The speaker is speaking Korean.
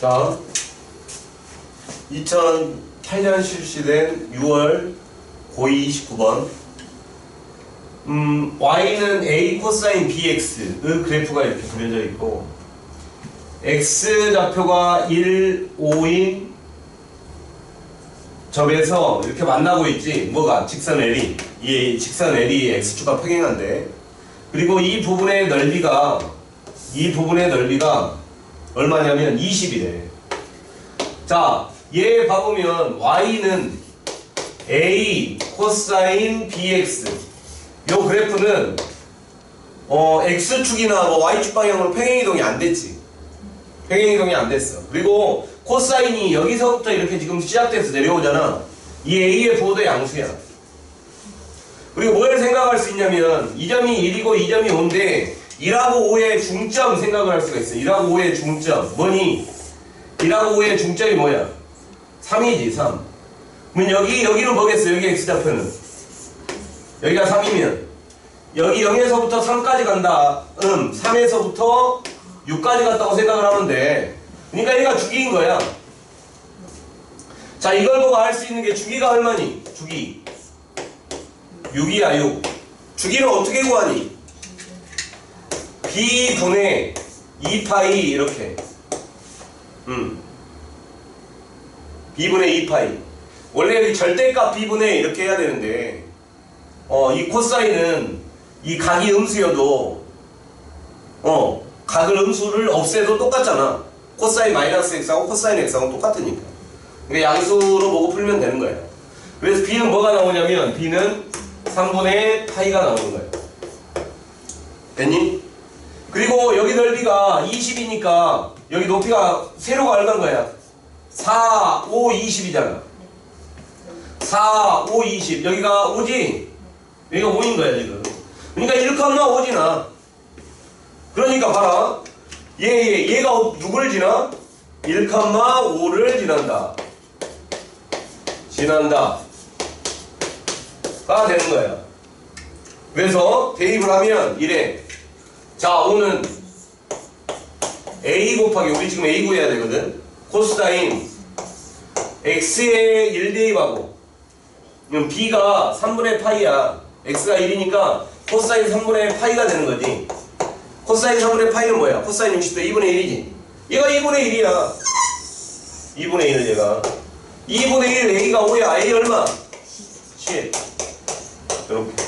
자, 2008년 실시된 6월 고2 29번. 음, y는 a 코사인 bx의 그래프가 이렇게 그려져 있고, x 좌표가 1, 5인 점에서 이렇게 만나고 있지. 뭐가? 직선 L이. 이 직선 L이 x축과 평행한데. 그리고 이 부분의 넓이가, 이 부분의 넓이가 얼마냐면 20이래. 자, 얘 봐보면 y는 a 코사인 bx. 요 그래프는 어 x축이나 뭐 y축 방향으로 평행 이동이 안 됐지. 평행 이동이 안 됐어. 그리고 코사인이 여기서부터 이렇게 지금 시작돼서 내려오잖아. 이 a의 부호도 양수야. 그리고 뭘 생각할 수 있냐면 이 점이 1이고 이 점이 5인데 1하고 5의 중점 생각을 할 수가 있어. 1하고 5의 중점. 뭐니? 1하고 5의 중점이 뭐야? 3이지, 3. 그러면 여기, 여기는 뭐겠어? 여기 x좌표는. 여기가 3이면. 여기 0에서부터 3까지 간다. 음, 3에서부터 6까지 갔다고 생각을 하면 돼. 그러니까 얘가 주기인 거야. 자, 이걸 보고 알 수 있는 게 주기가 얼마니? 주기. 6이야, 6. 주기를 어떻게 구하니? B분의 2파이 이렇게. 음. B분의 2파이. 원래 절대값 b분의 이렇게 해야 되는데 어 이 코사인은 이 각이 음수여도 어 각을 음수를 없애도 똑같잖아. 코사인 마이너스 x하고 코사인 x하고 똑같으니까. 그러니까 양수로 보고 풀면 되는 거야 그래서 b는 뭐가 나오냐면 b는 3분의 파이가 나오는 거야 됐니? 그리고 여기 넓이가 20이니까 여기 높이가 세로가 얼마인 거야? 4, 5, 20이잖아. 4, 5, 20. 여기가 5지? 여기가 5인 거야, 지금. 그러니까 1,5 지나. 그러니까 봐라. 얘, 얘, 얘가 누구를 지나? 1,5를 지난다. 지난다. 가 되는 거야. 그래서 대입을 하면 이래. 자, 5는 a 곱하기 우리 지금 a 구해야 되거든. 코스다인 x에 1 대입하고 그럼 b가 3분의 파이야. x가 1이니까 코사인 3분의 파이가 되는 거지. 코사인 3분의 파이는 뭐야? 코사인 60도 2분의 1이지. 얘가 2분의 1이야. 2분의 1을 얘가. 2분의 1 a가 5야. a 얼마? 10. 이렇게.